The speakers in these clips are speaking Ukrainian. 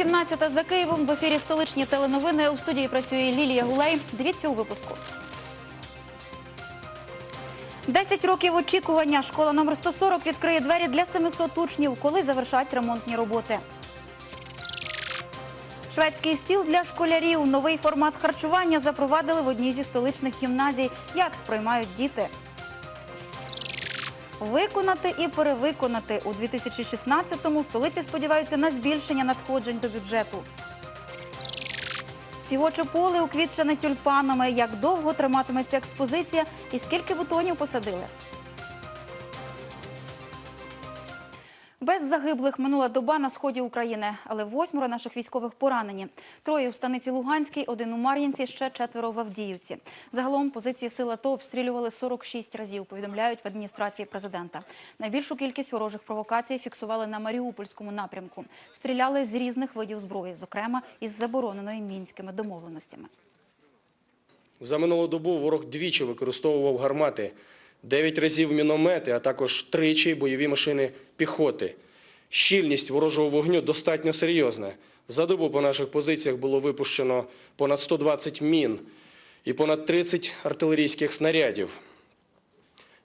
Добрий день, 17 за Києвом. В ефірі столичні теленовини. У студії працює Лілія Гулей. Дивіться у випуску. 10 років очікування. Школа номер 140 відкриє двері для 700 учнів, коли завершать ремонтні роботи. Шведський стіл для школярів. Новий формат харчування запровадили в одній зі столичних гімназій. Як сприймають діти? Виконати і перевиконати у 2016-му столиці сподіваються на збільшення надходжень до бюджету. Співоче поле уквітчене тюльпанами. Як довго триматиметься експозиція і скільки бутонів посадили? Без загиблих минула доба на сході України, але восьмеро наших військових поранені. Троє у станиці Луганській, один у Мар'їнці, ще четверо в Авдіївці. Загалом позиції сил АТО обстрілювали 46 разів, повідомляють в адміністрації президента. Найбільшу кількість ворожих провокацій фіксували на Маріупольському напрямку. Стріляли з різних видів зброї, зокрема із забороненою мінськими домовленостями. За минулу добу ворог двічі використовував гармати, 9 разів міномети, а також тричі бойові машини піхоти. Щільність ворожого вогню достатньо серйозна. За добу по наших позиціях було випущено понад 120 мін і понад 30 артилерійських снарядів.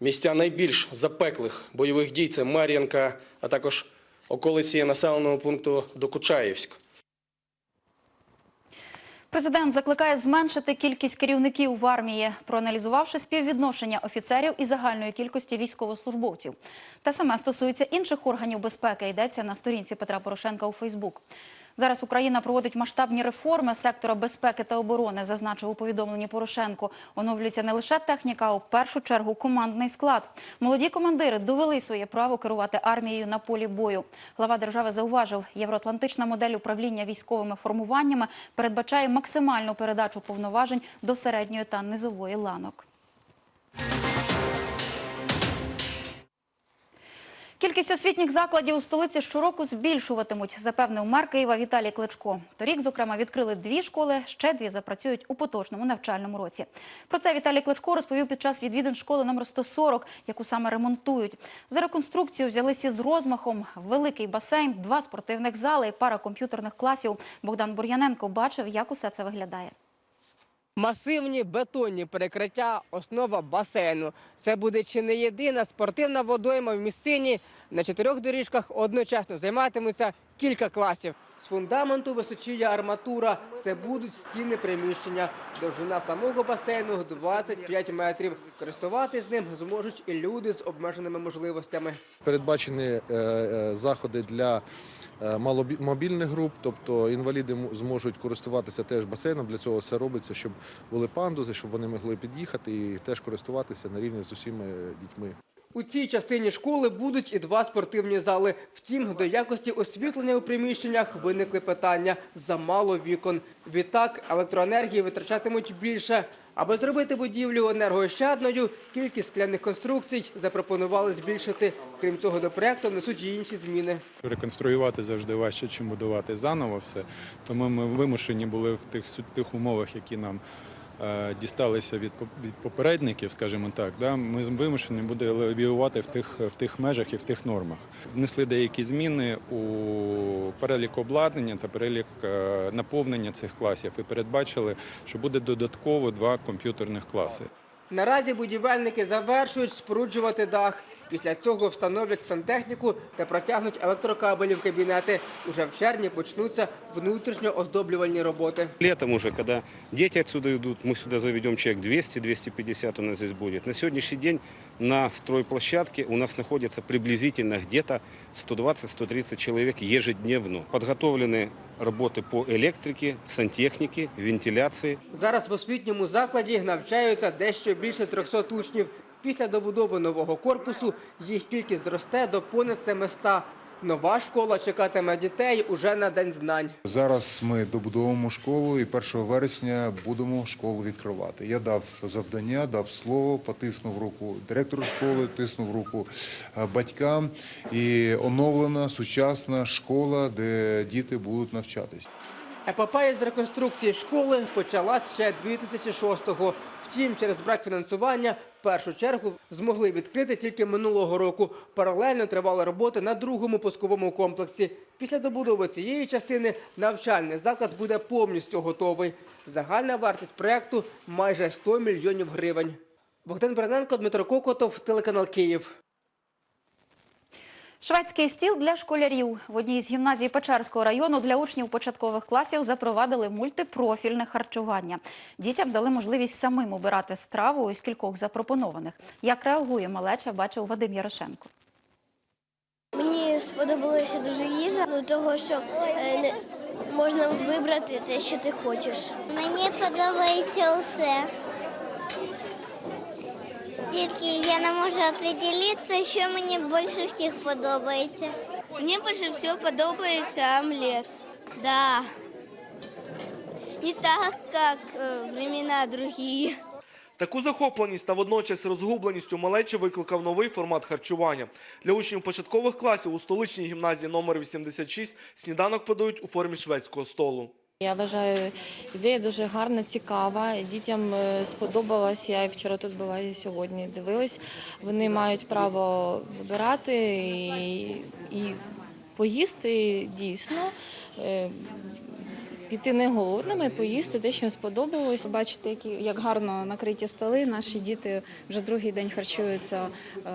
Місця найбільш запеклих бойових дій це Мар'їнка, а також околиці населеного пункту Докучаївськ. Президент закликає зменшити кількість керівників в армії, проаналізувавши співвідношення офіцерів і загальної кількості військовослужбовців. Те саме стосується інших органів безпеки. Йдеться на сторінці Петра Порошенка у Фейсбук. Зараз Україна проводить масштабні реформи сектора безпеки та оборони, зазначив у повідомленні Порошенко. Оновлюється не лише техніка, а в першу чергу командний склад. Молоді командири довели своє право керувати армією на полі бою. Глава держави зауважив, євроатлантична модель управління військовими формуваннями передбачає максимальну передачу повноважень до середньої та низової ланок. Кількість освітніх закладів у столиці щороку збільшуватимуть, запевнив мер Києва Віталій Кличко. Торік, зокрема, відкрили дві школи, ще дві запрацюють у поточному навчальному році. Про це Віталій Кличко розповів під час відвідин школи номер 140, яку саме ремонтують. За реконструкцію взялися з розмахом великий басейн, два спортивних зали і пара комп'ютерних класів. Богдан Бур'яненко бачив, як усе це виглядає. Масивні бетонні перекриття – основа басейну. Це буде чи не єдина спортивна водойма в місцині. На чотирьох доріжках одночасно займатимуться кілька класів. З фундаменту височіє арматура. Це будуть стіни приміщення. Довжина самого басейну 25 метрів. Користуватись ним зможуть і люди з обмеженими можливостями. Передбачені е, е, заходи для маломобільних груп, тобто інваліди зможуть користуватися теж басейном. Для цього все робиться, щоб були пандузи, щоб вони могли під'їхати і теж користуватися на рівні з усіма дітьми. У цій частині школи будуть і два спортивні зали. Втім, до якості освітлення у приміщеннях виникли питання – замало вікон. Відтак, електроенергії витрачатимуть більше. Аби зробити будівлю енергоощадною, кількість скляних конструкцій запропонували збільшити. Крім цього, до проекту внесуть і інші зміни. Реконструювати завжди важче, чим будувати заново все. Тому ми вимушені були в тих, тих умовах, які нам дісталися від, попередників, скажімо так. Ми вимушені буде лавіювати в тих, в тих межах і в тих нормах. Внесли деякі зміни у перелік обладнання та перелік е, наповнення цих класів і передбачили, що буде додатково два комп'ютерних класи. Наразі будівельники завершують споруджувати дах. Після цього встановлять сантехніку та протягнуть електрокабелі в кабінети. Уже в червні почнуться внутрішньо оздоблювальні роботи. Летом уже, когда дети отсюда идут, мы сюда заведем человек 200-250 у нас здесь будет. На сегодняшний день на стройплощадке у нас находится приблизительно где-то 120-130 человек ежедневно. Подготовлены работы по электрике, сантехнике, вентиляции. Зараз в освітньому закладі навчаються дещо більше 300 учнів. Після добудови нового корпусу їх кількість зросте до понад 700. Нова школа чекатиме дітей уже на День знань. Зараз ми добудовуємо школу і 1 вересня будемо школу відкривати. Я дав завдання, дав слово, потиснув руку директору школи, тиснув руку е, батькам. І оновлена сучасна школа, де діти будуть навчатись. Епопея з реконструкції школи почалась ще 2006-го. Втім, через брак фінансування першу чергу змогли відкрити тільки минулого року. Паралельно тривали роботи на другому пусковому комплексі. Після добудови цієї частини навчальний заклад буде повністю готовий. Загальна вартість проекту майже 100 мільйонів гривень. Богдан Браненко, Дмитро Кокотов, телеканал Київ. Шведський стіл для школярів в одній з гімназій Печерського району для учнів початкових класів запровадили мультипрофільне харчування. Дітям дали можливість самим обирати страву із кількох запропонованих. Як реагує малеча, бачив Вадим Ярошенко. Мені сподобалася дуже їжа, ну того що е, можна вибрати те, що ти хочеш. Мені подобається усе. Тільки я не можу определитися, що мені більше всіх подобається. Мені більше всього подобається омлет. Да. Не так, як э, времена другі. Таку захопленість та водночас розгубленість у малечі викликав новий формат харчування. Для учнів початкових класів у столичній гімназії номер 86 сніданок подають у формі шведського столу. Я вважаю, ідея дуже гарна, цікава. Дітям е, сподобалась. Я і вчора тут була і сьогодні дивилась. Вони мають право вибирати і, і поїсти дійсно. Піти не голодними, поїсти те, що сподобалось. Бачите, які як гарно накриті столи. Наші діти вже другий день харчуються е,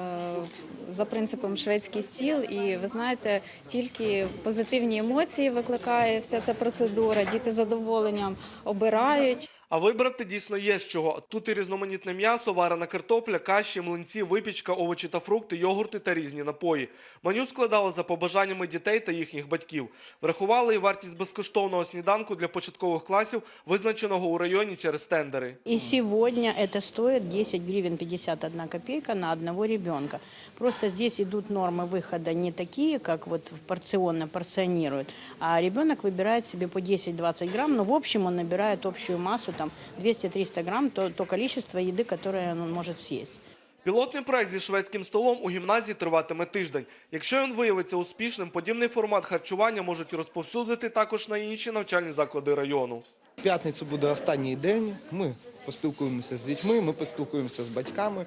за принципом шведський стіл. І ви знаєте, тільки позитивні емоції викликає вся ця процедура. Діти задоволенням обирають. А вибрати дійсно є з чого. Тут і різноманітне м'ясо, варена картопля, каші, млинці, випічка, овочі та фрукти, йогурти та різні напої. Меню складали за побажаннями дітей та їхніх батьків. Врахували і вартість безкоштовного сніданку для початкових класів, визначеного у районі через тендери. И сегодня это стоит 10 гривен 51 копейка на одного ребенка. Просто здесь идут нормы выхода не такие, как вот порционно порционируют, а ребенок выбирает себе по 10-20 грамм, но в общем он набирает общую массу, там 200-300 грамм, то, то количество еды, которое он может съесть. Пілотний проект зі шведським столом у гімназії триватиме тиждень. Якщо він виявиться успішним, подібний формат харчування можуть розповсюдити також на інші навчальні заклади району. В п'ятницю буде останній день. Ми поспілкуємося з дітьми, ми поспілкуємося з батьками,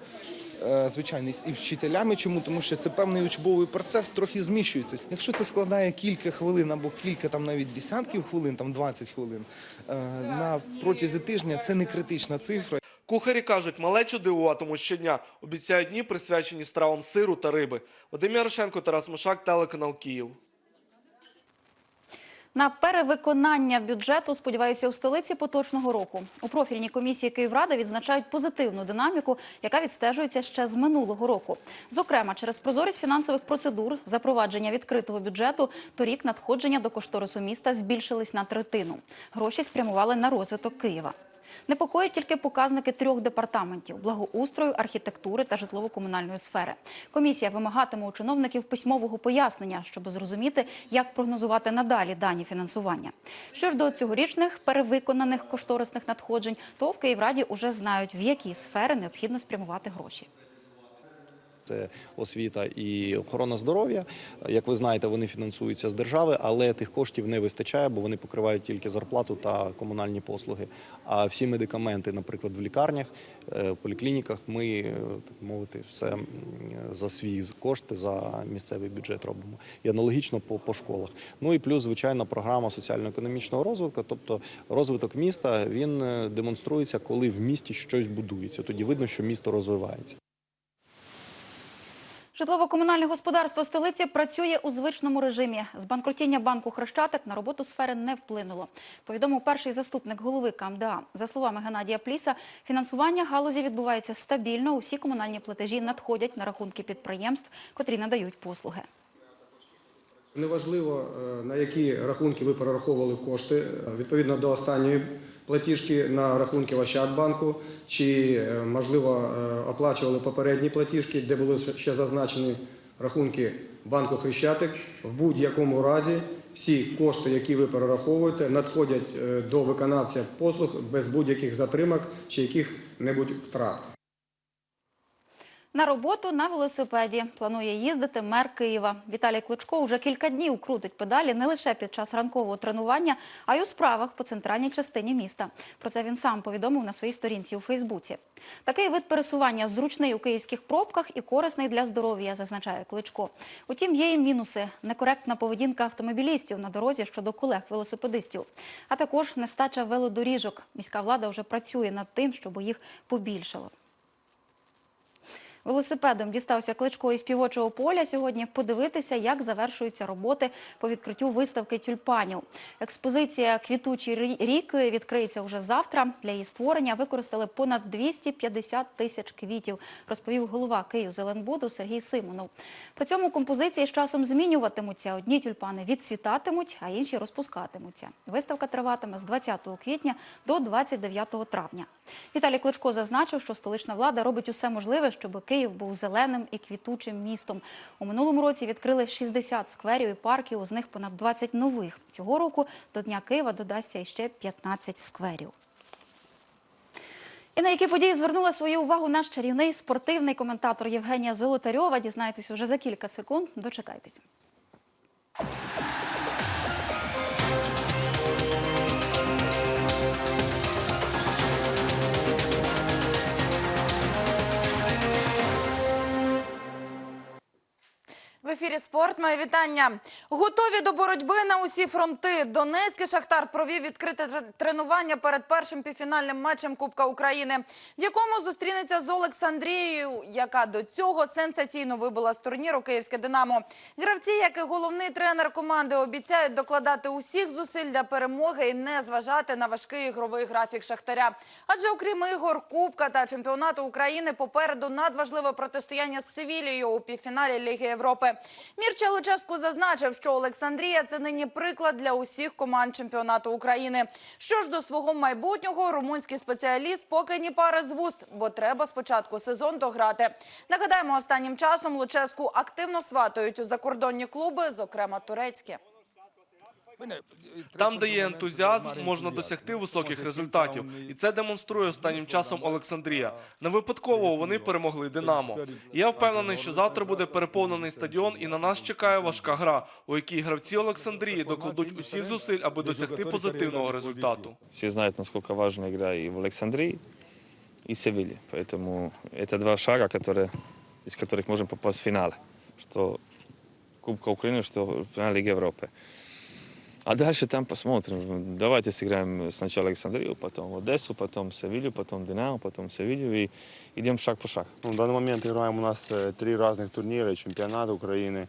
звичайно, і вчителями. Чому? Тому що це певний учбовий процес трохи зміщується. Якщо це складає кілька хвилин або кілька там навіть десятків хвилин, там 20 хвилин, е, на протязі тижня це не критична цифра. Кухарі кажуть, малечу дивуватимуть щодня. Обіцяють дні, присвячені стравам сиру та риби. Вадим Ярошенко, Тарас Мишак, телеканал Київ. На перевиконання бюджету сподіваються у столиці поточного року. У профільній комісії Київради відзначають позитивну динаміку, яка відстежується ще з минулого року. Зокрема, через прозорість фінансових процедур, запровадження відкритого бюджету, торік надходження до кошторису міста збільшились на третину. Гроші спрямували на розвиток Києва. Непокоїть тільки показники трьох департаментів – благоустрою, архітектури та житлово-комунальної сфери. Комісія вимагатиме у чиновників письмового пояснення, щоб зрозуміти, як прогнозувати надалі дані фінансування. Що ж до цьогорічних перевиконаних кошторисних надходжень, то в Київраді уже знають, в які сфери необхідно спрямувати гроші. Це освіта і охорона здоров'я. Як ви знаєте, вони фінансуються з держави, але тих коштів не вистачає, бо вони покривають тільки зарплату та комунальні послуги. А всі медикаменти, наприклад, в лікарнях, е, в поліклініках, ми е, так мовити, все за свій кошти, за місцевий бюджет робимо. І аналогічно по, по школах. Ну і плюс, звичайно, програма соціально-економічного розвитку, тобто розвиток міста, він е, демонструється, коли в місті щось будується. Тоді видно, що місто розвивається. Житлово-комунальне господарство столиці працює у звичному режимі. Збанкрутіння банку Хрещатик на роботу сфери не вплинуло. Повідомив перший заступник голови КМДА. За словами Геннадія Пліса, фінансування галузі відбувається стабільно. Усі комунальні платежі надходять на рахунки підприємств, котрі надають послуги. Неважливо, е, на які рахунки ви перераховували кошти е, відповідно до останньої платіжки на рахунки в Ощадбанку, чи, е, можливо, е, оплачували попередні платіжки, де були ще зазначені рахунки банку Хрещатик. В будь-якому разі всі кошти, які ви перераховуєте, надходять е, до виконавця послуг без будь-яких затримок чи яких-небудь втрат. На роботу на велосипеді планує їздити мер Києва. Віталій Кличко вже кілька днів крутить педалі не лише під час ранкового тренування, а й у справах по центральній частині міста. Про це він сам повідомив на своїй сторінці у Фейсбуці. Такий вид пересування зручний у київських пробках і корисний для здоров'я, зазначає Кличко. Утім, є і мінуси: некоректна поведінка автомобілістів на дорозі щодо колег-велосипедистів, а також нестача велодоріжок. Міська влада вже працює над тим, щоб їх побільшало. Велосипедом дістався Кличко із півочого поля сьогодні подивитися, як завершуються роботи по відкриттю виставки тюльпанів. Експозиція «Квітучий рік» відкриється вже завтра. Для її створення використали понад 250 тисяч квітів, розповів голова Київзеленбуду Сергій Симонов. При цьому композиції з часом змінюватимуться. Одні тюльпани відцвітатимуть, а інші розпускатимуться. Виставка триватиме з 20 квітня до 29 травня. Віталій Кличко зазначив, що столична влада робить усе можливе, щоб Київ був зеленим і квітучим містом. У минулому році відкрили 60 скверів і парків, з них понад 20 нових. Цього року до Дня Києва додасться іще 15 скверів. І на які події звернула свою увагу наш чарівний спортивний коментатор Євгенія Золотарьова. Дізнаєтесь уже за кілька секунд. Дочекайтесь. Спорт. Моє вітання. Готові до боротьби на усі фронти. Донецький шахтар провів відкрите тренування перед першим півфінальним матчем Кубка України, в якому зустрінеться з Олександрією, яка до цього сенсаційно вибула з турніру Київське Динамо. Гравці, як і головний тренер команди, обіцяють докладати усіх зусиль для перемоги і не зважати на важкий ігровий графік Шахтаря. Адже окрім ігор Кубка та чемпіонату України, попереду надважливе протистояння з Севілією у півфіналі Ліги Європи. Мірча Луческу зазначив, що Олександрія це нині приклад для усіх команд чемпіонату України. Що ж до свого майбутнього, румунський спеціаліст поки ні пара з вуст, бо треба спочатку сезон дограти. Нагадаємо, останнім часом Луческу активно сватають у закордонні клуби, зокрема турецькі. Там, де є ентузіазм, можна досягти високих результатів, і це демонструє останнім часом Олександрія. Не випадково вони перемогли Динамо. І Я впевнений, що завтра буде переповнений стадіон, і на нас чекає важка гра, у якій гравці Олександрії докладуть усіх зусиль, аби досягти позитивного результату. Все знают, насколько важна игра и в Александрии, и Севилье. Поэтому это два шага, которые, из которых можем попасть в финал. Что Кубка Украины, что в финале Лиги Европы. А дальше там посмотрим. Давайте сыграем сначала Александрию, потом Одессу, потом Севилью, потом Динамо, потом Севилью и идем шаг по шагу. Ну, в данный момент играем у нас э, три разных турнира. Чемпионат Украины,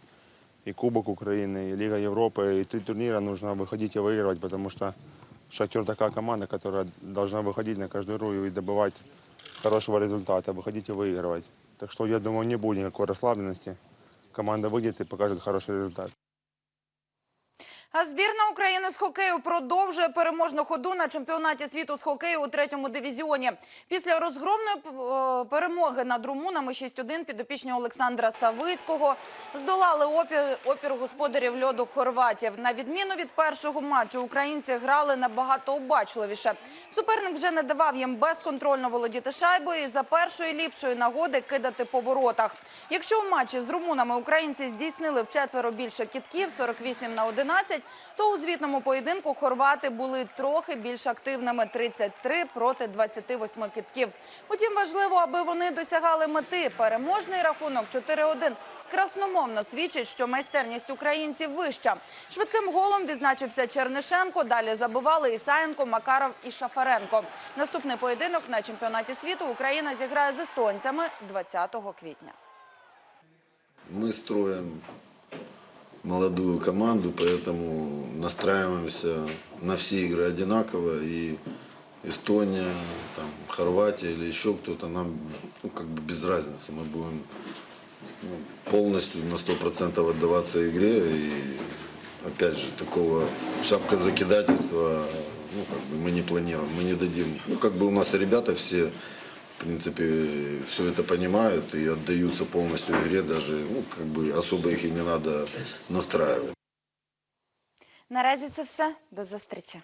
и Кубок Украины, и Лига Европы. И три турнира нужно выходить и выигрывать, потому что Шахтер такая команда, которая должна выходить на каждую игру и добывать хорошего результата, выходить и выигрывать. Так что я думаю, не будет никакой расслабленности. Команда выйдет и покажет хороший результат. А збірна України з хокею продовжує переможну ходу на чемпіонаті світу з хокею у третьому дивізіоні. Після розгромної е, перемоги над румунами 6-1 підопічні Олександра Савицького здолали опір, опір господарів льоду хорватів. На відміну від першого матчу українці грали набагато обачливіше. Суперник вже не давав їм безконтрольно володіти шайбою і за першої ліпшої нагоди кидати по воротах. Якщо у матчі з румунами українці здійснили вчетверо більше кітків 48 на 11, то у звітному поєдинку хорвати були трохи більш активними 33 проти 28 кітків. Утім, важливо, аби вони досягали мети. Переможний рахунок 4-1 красномовно свідчить, що майстерність українців вища. Швидким голом відзначився Чернишенко. Далі забивали Ісаєнко, Макаров і Шафаренко. Наступний поєдинок на чемпіонаті світу Україна зіграє з естонцями 20 квітня. Мы строим молодую команду, поэтому настраиваемся на все игры одинаково. И Эстония, там, Хорватия или еще кто-то, нам ну, как бы без разницы. Мы будем ну, полностью на 100% отдаваться игре. И опять же, такого шапка закидательства ну, как бы мы не планируем, мы не дадим. Ну, как бы у нас ребята все в принципе, все это понимают и отдаются полностью игре, даже, ну, как бы особо их и не надо настраивать. Наразі це все. До зустрічі.